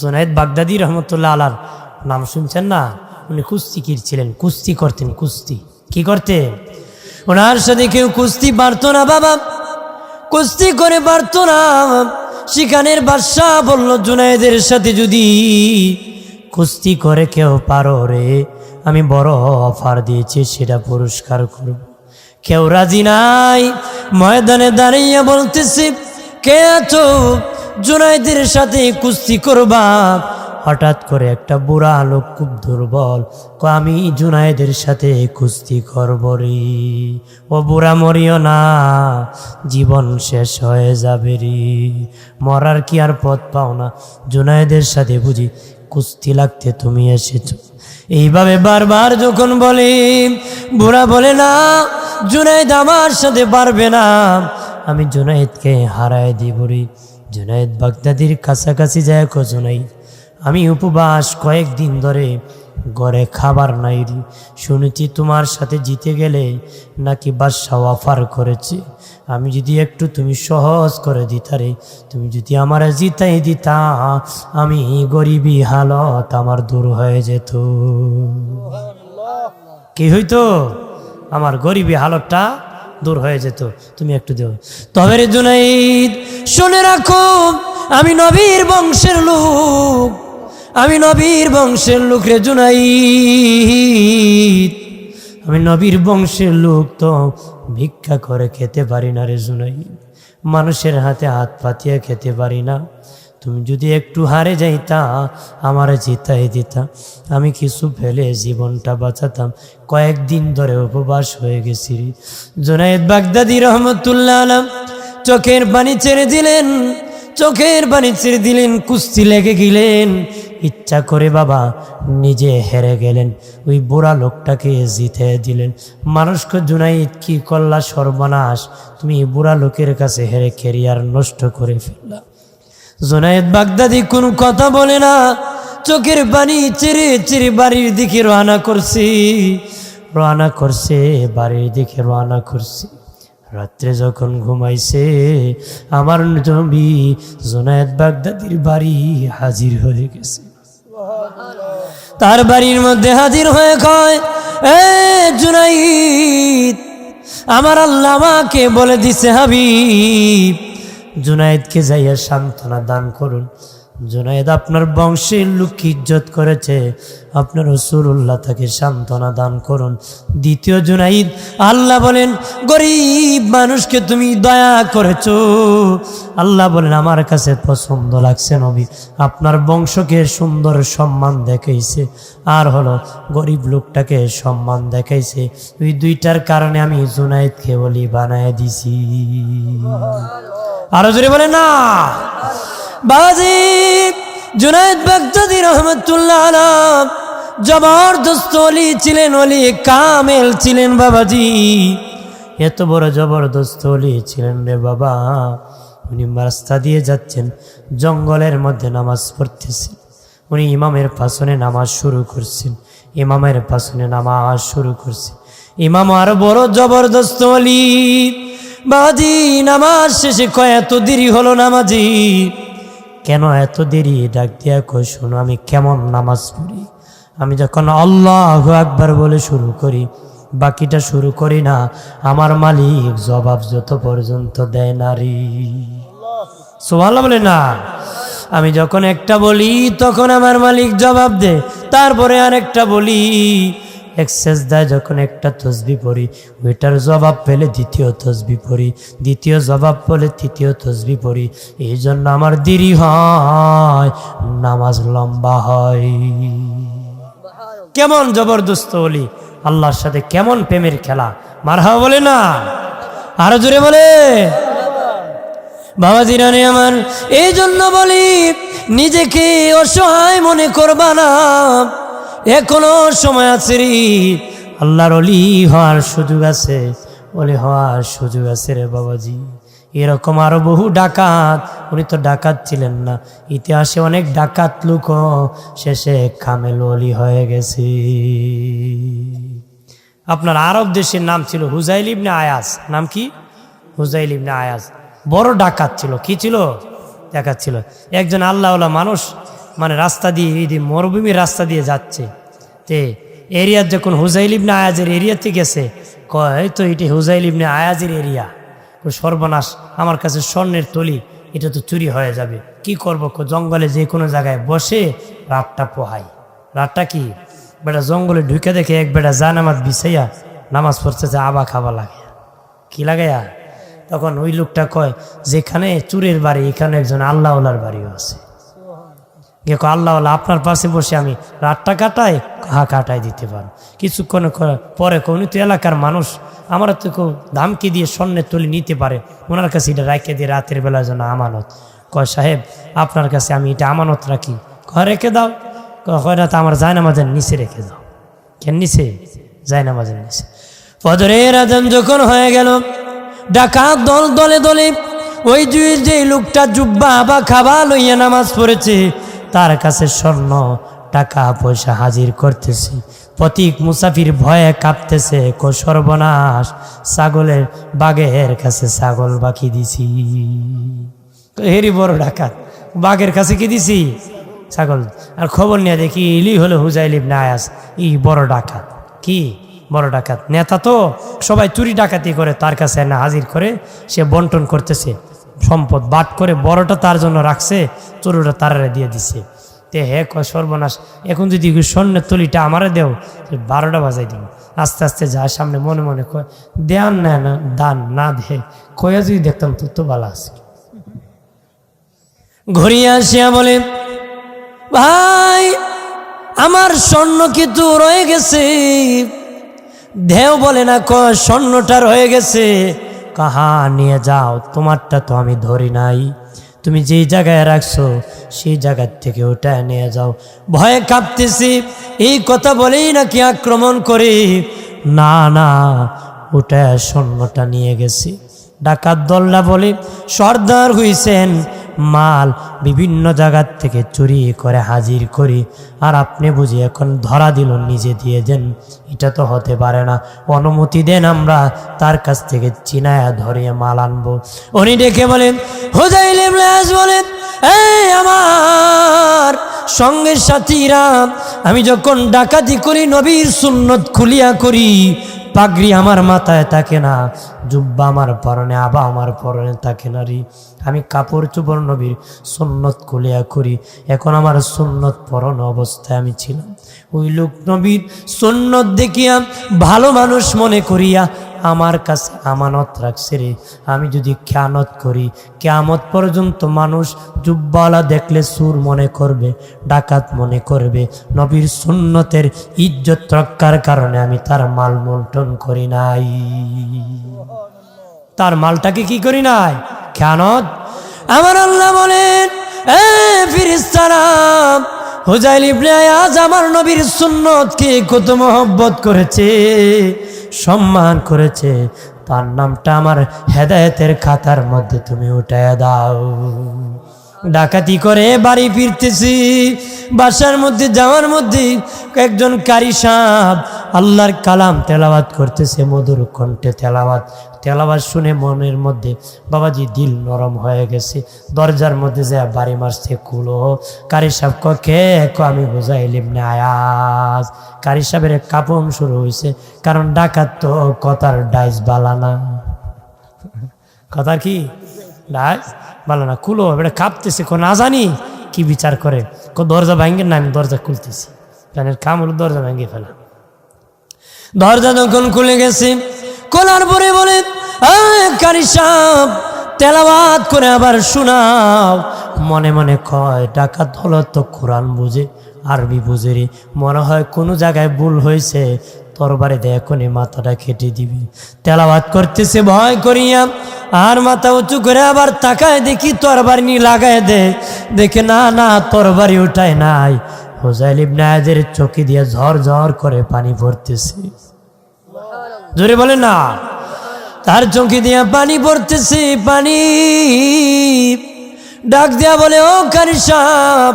জোনায়েদ বাগদাদি রহমতুল্লাহ আলার নাম শুনছেন না? উনি কুস্তিকির ছিলেন, কুস্তি করতেন, কুস্তি। কি করতেন ওনার সাথে কেউ কুস্তি পারত না, বাবা। কুস্তি করে পারত না। সেখানের বাদশাহ বলল জুনায়েদের সাথে যদি কুস্তি করে কেউ পারো রে, আমি বড় অফার দিয়েছি, সেটা পুরস্কার করব। কেউ রাজি নাই। ময়দানে দাঁড়িয়ে বলতেছে, কে আছো? জুনাইদের সাথে কুস্তি করবা। হঠাৎ করে একটা বুড়া লোক খুব দুর্বল। আমি জুনাইদের সাথে কুস্তি করব রে। ও বুড়া মরিও না। জীবন শেষ হয়ে যাবে রে। মরার কি আর পথ পাও না। জুনাইদের সাথে বুঝি কুস্তি লাগতে তুমি এসেছ। এইভাবে বারবার যখন বলে, বুড়া বলে, না, জুনাইদ আমার সাথে পারবে না। আমি জুনাইদকে হারায় দিব রে। জুনাইদ বাগদাদির কাছাকাছি যায় কো জুনাইদ আমি উপবাস কয়েকদিন ধরে ঘরে খাবার নাই শুনেছি তোমার সাথে জিতে গেলে নাকি বাদশাহ অফার করেছে। আমি যদি একটু তুমি সহজ করে দিতারে তুমি যদি আমার জিতাই দিতা আমি গরিবী হালত আমার দূর হয়ে যেত। কি হইতো? আমার গরিবী হালতটা দূর হয়ে যেত। তুমি একটু দেও। তবে রে জুনাইদ, শুনে রাখো, আমি নবীর বংশের লোক। আমি নবীর বংশের লোক রে জুনাইদ। আমি নবীর বংশের লোক তো ভিক্ষা করে খেতে পারি না রে জুনাইদ। মানুষের হাতে হাত পাতিয়ে খেতে পারি না। তুমি যদি একটু হারে যাইতা, আমার জিতাই দিতা। আমি কিছু ফেলে জীবনটা বাঁচাতাম। কয়েকদিন ধরে উপবাস হয়ে গেছি। জোনায়েদ বাগদাদি রহমতুল্লাহ আলম চোখের পানি ছেড়ে দিলেন, চোখের পানি ছেড়ে দিলেন, কুস্তি লেগে গেলেন। ইচ্ছা করে বাবা নিজে হেরে গেলেন, ওই বুড়া লোকটাকে জিতে দিলেন। মানুষকে জুনাইদ কি করলা সর্বনাশ। তুমি বুড়া লোকের কাছে হেরে কেরিয়ার নষ্ট করে ফেললা। জোনায়েদ বাগদাদি কোনো কথা বলে না। চোখের পানি চিরে চিরে বাড়ির দিকে রওনা করছি। রওনা করছে, বাড়ির দিকে রওনা করছি। রাত্রে যখন ঘুমাইছে, আমার নবী জোনায়েদ বাগদাদির বাড়ি হাজির হয়ে গেছে। তার বাড়ির মধ্যে হাজির হয়ে কয়, এ জুনাইদ আমার আল্লাহ আমাকে বলে দিছে হাবিব জুনায়েদকে যাইয়া সান্ত্বনা দান করুন। জুনায়েদ আপনার বংশের লোক ইজ্জত করেছে। আপনার রসুল্লাহ তাকে সান্ত্বনা দান করুন। দ্বিতীয় জুনাইদ, আল্লাহ বলেন, গরিব মানুষকে তুমি দয়া করেছ। আল্লাহ বলেন, আমার কাছে পছন্দ লাগছে নবী। আপনার বংশকে সুন্দর সম্মান দেখাইছে। আর হলো গরিব লোকটাকে সম্মান দেখাইছে। ওই দুইটার কারণে আমি জুনাইদকে বলি বানায় দিছি। আরও জোরে বলে না। বাবাজি জুনায়দ বাগদাদি রহমতুল্লাহ আলাম, জবরদস্ত অলি ছিলেন, অলি কামেল ছিলেন বাবাজি। এত বড় জবরদস্ত অলি ছিলেন রে বাবা। উনি রাস্তা দিয়ে যাচ্ছেন, জঙ্গলের মধ্যে নামাজ পড়তেছেন। উনি ইমামের পাশনে নামাজ শুরু করছেন, ইমামের পাশনে নামাজ শুরু করছেন। ইমাম আরও বড় জবরদস্ত অলি। বাজি, নামাজ শেষে কয়, এত দেরি হলো নামাজি? কেন এত দেরি? ডাক দিয়া কই শোনো, আমি কেমন নামাজ পড়ি? আমি যখন আল্লাহ আকবার বলে শুরু করি, বাকিটা শুরু করি না, আমার মালিক জবাব যত পর্যন্ত দেয় নারী সোভাল্লা বলে, না। আমি যখন একটা বলি, তখন আমার মালিক জবাব দে তারপরে আরেকটা বলি এক্সেস দেয় যখন একটা তসবি পড়ি, ওইটার জবাব পেলে দ্বিতীয় তসবি পড়ি, দ্বিতীয় জবাব পেলে তৃতীয় তসবি পড়ি। এই জন্য আমার দেরি হয়, নামাজ লম্বা হয়। কেমন জবরদস্ত বলি আল্লাহর সাথে কেমন প্রেমের খেলা। মারহা বলে না, আরও জোরে বলে। বাবা জিরানে আমার, এই জন্য বলি, নিজেকে অসহায় মনে করবা না। এখনও সময় আছে রে। আল্লাহর অলি হওয়ার সুযোগ আছে অলি হওয়ার সুযোগ আছে রে বাবাজি। এরকম আরও বহু ডাকাত, উনি তো ডাকাত ছিলেন না। ইতিহাসে অনেক ডাকাত লোক শেষে খামেল অলি হয়ে গেছে। আপনার আরব দেশের নাম ছিল হুজাইল ইবনে আয়াস। নাম কি? হুজাইল ইবনে আয়াস। বড় ডাকাত ছিল। কি ছিল? ডাকাত ছিল। একজন আল্লাহওয়ালা মানুষ মানে রাস্তা দিয়ে, এই মরুভূমির রাস্তা দিয়ে যাচ্ছে, তে এরিয়ার যখন হুজাইল ইবনে আয়াজের এরিয়াতে গেছে, কয় তো এটি হুজাইল ইবনে আয়াজের এরিয়া। সর্বনাশ, আমার কাছে স্বর্ণের তলি, এটা তো চুরি হয়ে যাবে। কি করব? জঙ্গলে যে কোনো জায়গায় বসে রাতটা পোহাই। রাতটা কি? বেটা জঙ্গলে ঢুকে দেখে এক বেটা যা নামাজ বিছাইয়া নামাজ পড়তেছে, আবা খাবা লাগে। কি লাগাইয়া? তখন ওই লোকটা কয়, যেখানে চুরের বাড়ি, এখানে একজন আল্লাহওয়ালার বাড়িও আছে। গিয়ে কয়, আল্লাহওয়ালা আপনার পাশে বসে আমি রাতটা কাটাই হা কাটাই দিতে পারো কিছুক্ষণ পরে কোন তো এলাকার মানুষ আমার তো কেউ ধামকি দিয়ে স্বর্ণের তুলি নিতে পারে। ওনার কাছে এটা রাখে দিয়ে রাতের বেলার জন্য আমানত। কয় সাহেব আপনার কাছে আমি এটা আমানত রাখি। কয় রেখে দাও। কয়, না আমার জায়নামাজের নিচে রেখে দাও। কেন নিচে? জায়নামাজের নিচে। ফজরের আজান যখন হয়ে গেল ডাকাত দল দলে দলে ওই যে লোকটা জুব্বা বা খাবা লইয়া নামাজ পড়েছে তার কাছে স্বর্ণ, টাকা, পয়সা হাজির করতেছি। প্রতীক মুসাফির ভয়ে কাঁপতেছে, কো সর্বনাশ, ছাগলের বাঘের কাছে ছাগল বাকি দিছি। হেরি বড় ডাকাত, বাঘের কাছে কি দিছি? ছাগল। আর খবর নিয়ে দেখি ইলি হলো হুজাইলিব না আয়াস। ই বড় ডাকাত। কি বড় ডাকাত? নেতা তো, সবাই চুরি ডাকাতি করে তার কাছে না হাজির করে, সে বন্টন করতেছে। সম্পদ বাট করে বড়টা তার জন্য রাখছে, চুরুটা তারারে দিয়ে দিছে। তে হে ক সর্বনাশ, এখন যদি স্বর্ণের তলিটা আমারে দেও বারোটা বাজাই দিব। আস্তে আস্তে যায় সামনে মনে মনে কয়, দেয়ান না না, দান না দে। কয়া যদি দেখতাম, তোর তো ভালো আছে। ঘুরিয়ে আসিয়া বলে, ভাই, আমার স্বর্ণ কিন্তু রয়ে গেছে? দেও বলে না ক স্বর্ণটা রয়ে গেছে। কাহা নিয়ে যাও, তোমারটা তো আমি ধরি নাই। তুমি যেই জায়গায় রাখছো, সেই জায়গার থেকে ওটা নিয়ে যাও। ভয়ে কাঁপতেছি, এই কথা বলেই নাকি আক্রমণ করে। না না, ওটা স্বর্ণটা নিয়ে গেছি। ডাকাত দল্লা বলে, সর্দার হইছেন মাল বিভিন্ন জায়গার থেকে চুরি করে, হাজির করি। আর আপনি বুঝি এখন ধরা দিল নিজে দিয়ে দেন। এটা তো হতে পারে না। অনুমতি দেন আমরা তার কাছ থেকে চিনায়া ধরিয়ে মাল আনব। উনি ডেকে বলেন, হোজাইল ইবলাস বলেন, এই আমার সঙ্গের সাথীরা, আমি যখন ডাকাতি করি, নবীর সুন্নত খুলিয়া করি, পাগড়ি আমার মাথায় থাকে না, জুব্বা আমার পরনে, আবা আমার পরনে থাকে না রে। আমি কাপড় চোপড় নবীর সুন্নত খুলিয়া করি। এখন আমার সুন্নত পরন অবস্থায় আমি ছিলাম। ওই লোক নবীর সুন্নত দেখিয়া ভালো মানুষ মনে করিয়া আমার কাছে আমানত রাখছে রে। আমি যদি খেয়ানত করি, কেয়ামত পর্যন্ত মানুষ জুব্বালা দেখলে সুর মনে করবে, ডাকাত মনে করবে। নবীর সুন্নতের ইজ্জত রক্ষার কারণে আমি তার মাল মন্টন করি নাই। তার মালটাকে কি করি নাই? খেয়ানত? আমার আল্লাহ বলেন, এ ফিরিস্তারাম হুজাইল ইবনে আয়াজ আমার নবীর সুন্নতকে কত মহব্বত করেছে, সম্মান করেছে। তার নামটা আমার হেদায়েতের খাতার মধ্যে তুমি উঠায় দাও। ডাকাতি করে বাড়ি ফিরতেছি। বাসার মধ্যে, যাওয়ার মধ্যে একজন কারি সাপ আল্লাহর কালাম তেলাওয়াত করতেছে, মধুর কণ্ঠে তেলাওয়াত। তেলাওয়াত শুনে মনের মধ্যে, বাবাজি দিল নরম হয়ে গেছে। দরজার মধ্যে যা বাড়ি মারছে, কুলো। কারি সাহেব কে? আমি বুঝাইলিম না আয়াজ। কারি সাহেবের কাপন শুরু হয়েছে কারণ ডাকাত তো কথার ডাইস বালানা কথার কি? ডাইস? ভালো না কুলো এবারে কাঁপতেছে কো না জানি কি বিচার করে। কো দরজা ভাঙ্গেন না আমি দরজা খুলতেছি। কানের কাম হলো দরজা ভাঙ্গে ফেলা। দরজা যখন খুলে গেছে খোলার পরে বলে "আয়, কারি সাপ তেলাবাদ করে আবার শোনাও। মনে মনে কয় ডাকাত হলো তো কোরআন বুঝে আরবি বুঝে রে। মনে হয় কোনো জায়গায় ভুল হয়েছে। তরবারে দেয় এখনই মাথাটা খেটে দিবি। তেলাবাদ করতেছে, ভয় করিয়া। আর মাথা উঁচু করে আবার তাকায় দেখি তরবারি নিয়ে লাগায় দে। দেখে না না, তরবারি উঠায় নাই। হোজাইল চোখে দিয়ে ঝড় ঝড় করে পানি পড়তেছে জোরে বলে না। তার চোখে দিয়া পানি পড়তেছে পানি। ডাক দিয়া বলে, ও কারি সাপ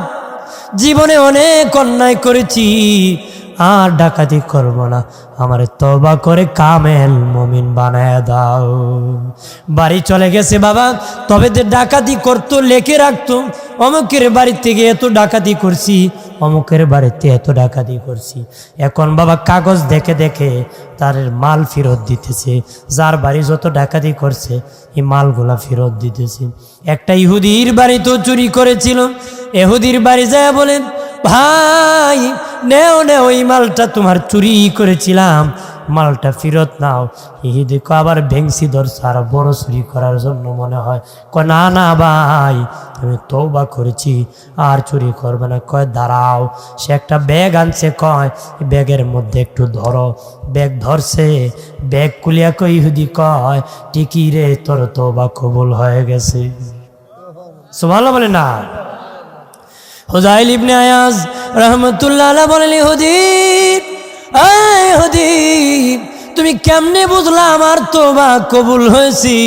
জীবনে অনেক অন্যায় করেছি। আর ডাকাতি করব না। আমার তবা করে কামেল মমিন বানায় দাও। বাড়ি চলে গেছে বাবা, তবে যে ডাকাতি করতো, লেখে রাখতো, অমুকের বাড়ি থেকে এত ডাকাতি করছি, অমুকের বাড়িতে এত ডাকাতি করছি। এখন বাবা কাগজ দেখে দেখে তার মাল ফেরত দিতেছে। যার বাড়ি যত ডাকাতি করছে, এই মালগুলা ফেরত দিতেছে। একটা ইহুদির বাড়িতেও চুরি করেছিল। এহুদির বাড়ি যায় বলেন ভাই, নেও নেও, এই মালটা তোমার চুরি করেছিলাম। মালটা ফেরত নাও। এই দেখো, আবার ভেংসি ধরছে, আর বড় চুরি করার জন্য মনে হয়। কয়, না না, ভাই, আমি তৌবা করেছি, আর চুরি করবে না। কয়, দাঁড়াও, সে একটা ব্যাগ আনছে, কয় ব্যাগের মধ্যে একটু ধরো। ব্যাগ ধরছে, ব্যাগ কুলিয়া কই ইহুদি কয় টিকি রে, তোর তৌবা কবুল হয়ে গেছে। সুভালো বলে না। হুজাইল ইবনে আয়াজ রহমতুল্লাহ বলেন হুদিব আয় হুদিব তুমি কেমনে বুঝলা আমার তোবা কবুল হয়েছি?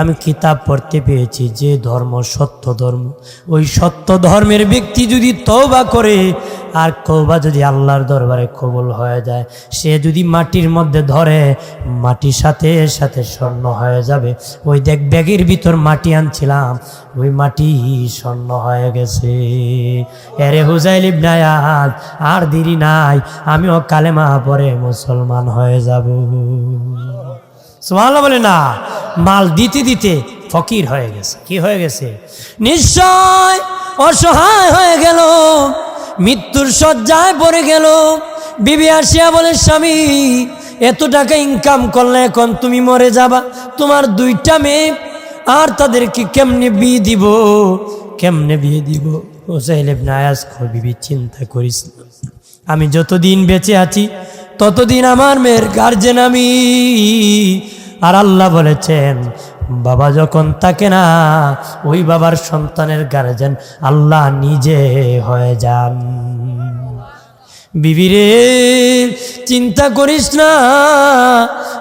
আমি কিতাব পড়তে পেয়েছি যে ধর্ম সত্য ধর্ম। ওই সত্য ধর্মের ব্যক্তি যদি তওবা করে, আর কৌবা যদি আল্লাহর দরবারে কবুল হয়ে যায়, সে যদি মাটির মধ্যে ধরে, মাটির সাথে সাথে স্বর্ণ হয়ে যাবে। ওই দেখ, ব্যাগের ভিতর মাটি আনছিলাম, ওই মাটি স্বর্ণ হয়ে গেছে। এরে হুজাইল ইবনায়াত আর দেরি নাই, আমিও কালেমা পরে মুসলমান হয়ে যাব। সুবহানাল্লাহ বলে না মাল দিতে দিতে ফকির হয়ে গেছে। কি হয়ে গেছে? নিশ্চয় অসহায় হয়ে গেল মৃত্যুর শয্যায় পড়ে গেল। বিবি আসিয়া বলে স্বামী এত টাকা ইনকাম করলে এখন তুমি মরে যাবা। তোমার দুইটা মেয়ে আর তাদেরকে কেমনে বিয়ে দিব? কেমনে বিয়ে দিব? হোসাইল ইবনে আয়াজ কয়, বিবি চিন্তা করিস আমি যতদিন বেঁচে আছি ততদিন আমার মেয়ের গার্জেন আমি। আর আল্লাহ বলেছেন, বাবা যখন থাকে না, ওই বাবার সন্তানের গার্জেন আল্লাহ নিজে হয়ে যান। বিবিরে, চিন্তা করিস না,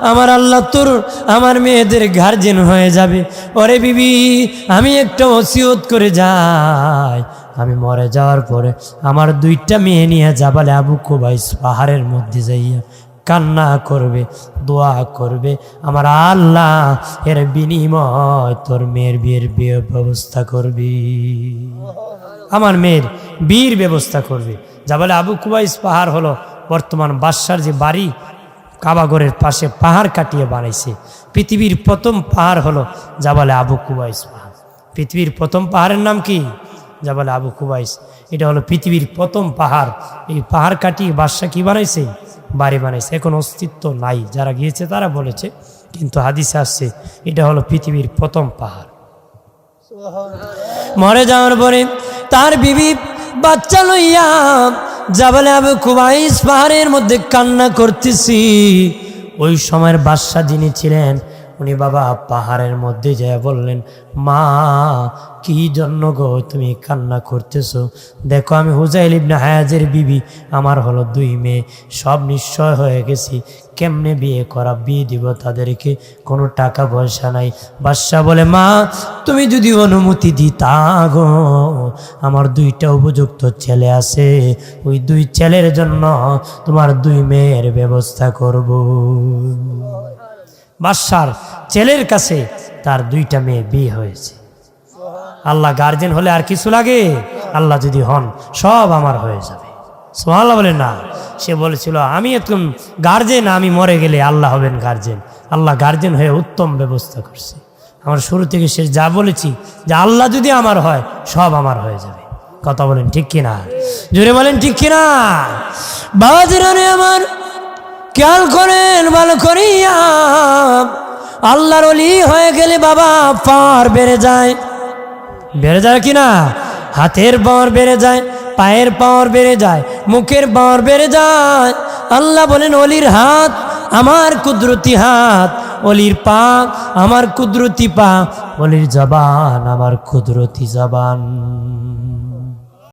আমার আল্লাহ তোর, আমার মেয়েদের গার্জেন হয়ে যাবে। ওরে বিবি, আমি একটা ওসিয়ত করে যাই। আমি মরে যাওয়ার পরে আমার দুইটা মেয়ে নিয়ে যাবালে আবু কুবাইস পাহাড়ের মধ্যে যাইয়া কান্না করবে, দোয়া করবে। আমার আল্লাহ এর বিনিময় তোর মেয়ের বিয়ের বিয়ে ব্যবস্থা করবি। আমার মেয়ের বীর ব্যবস্থা করবে। যা বলে আবু কুবাইস পাহাড় হলো বর্তমান বাদশার যে বাড়ি, কাবাগরের পাশে পাহাড় কাটিয়ে বানাইছে। পৃথিবীর প্রথম পাহাড় হলো যা বলে আবু কুবাইস পাহাড়। পৃথিবীর প্রথম পাহাড়ের নাম কি? যা বলে আবু কুবাইস এটা হলো পৃথিবীর প্রথম পাহাড়। এই পাহাড় কাটিয়ে বাদশা কি বানাইছে? বাড়ি বানাইছে। এখন অস্তিত্ব নাই। যারা গিয়েছে তারা বলেছে, কিন্তু হাদিসে আসছে, এটা হলো পৃথিবীর প্রথম পাহাড়। মরে যাওয়ার পরে তার বিবি বাচ্চা লইয়া যাবলে আবু কুবাইস পাহাড়ের মধ্যে কান্না করতেছি। ওই সময়ের বাদশা যিনি ছিলেন উনি বাবা পাহাড়ের মধ্যে যায় বললেন, মা, কি জন্য গো তুমি কান্না করতেছো? দেখো আমি হুজাইল ইবনে হায়াজের বিবি, আমার হলো দুই মেয়ে, সব নিশ্চয় হয়ে গেছি, কেমনে বিয়ে করা, বিয়ে দিব তাদেরকে, কোনো টাকা পয়সা নাই। বাদশাহ বলে, মা, তুমি যদি অনুমতি দিতা গো, আমার দুইটা উপযুক্ত ছেলে আছে, ওই দুই ছেলের জন্য তোমার দুই মেয়ের ব্যবস্থা করব। বাদশার ছেলের কাছে তার দুইটা মেয়ে বিয়ে হয়েছে। আল্লাহ গার্জেন হলে আর কিছু লাগে? আল্লাহ যদি হন, সব আমার হয়ে যাবে। সোহাল্লাহ বলে না। সে বলেছিল, আমি একদম গার্জেন আমি মরে গেলে আল্লাহ হবেন গার্জেন আল্লাহ গার্জেন হয়ে উত্তম ব্যবস্থা করছে। আমার শুরু থেকে সে যা বলেছি, যে আল্লাহ যদি আমার হয়, সব আমার হয়ে যাবে। কথা বলেন ঠিক কিনা? জোরে বলেন ঠিক কিনা? বাবাজিরানে আমার খেয়াল করেন, ভালো করিয়া। আল্লাহর অলি হয়ে গেলে বাবা পার বেড়ে যায়। বেড়ে যায় কি না? হাতের পাওয়ার বেড়ে যায়, পায়ের পাওয়ার বেড়ে যায়, মুখের পাওয়ার বেড়ে যায়। আল্লাহ বলেন অলির হাত আমার কুদরতি হাত অলির পা আমার কুদরতি পা অলির জবান আমার কুদরতি জবান।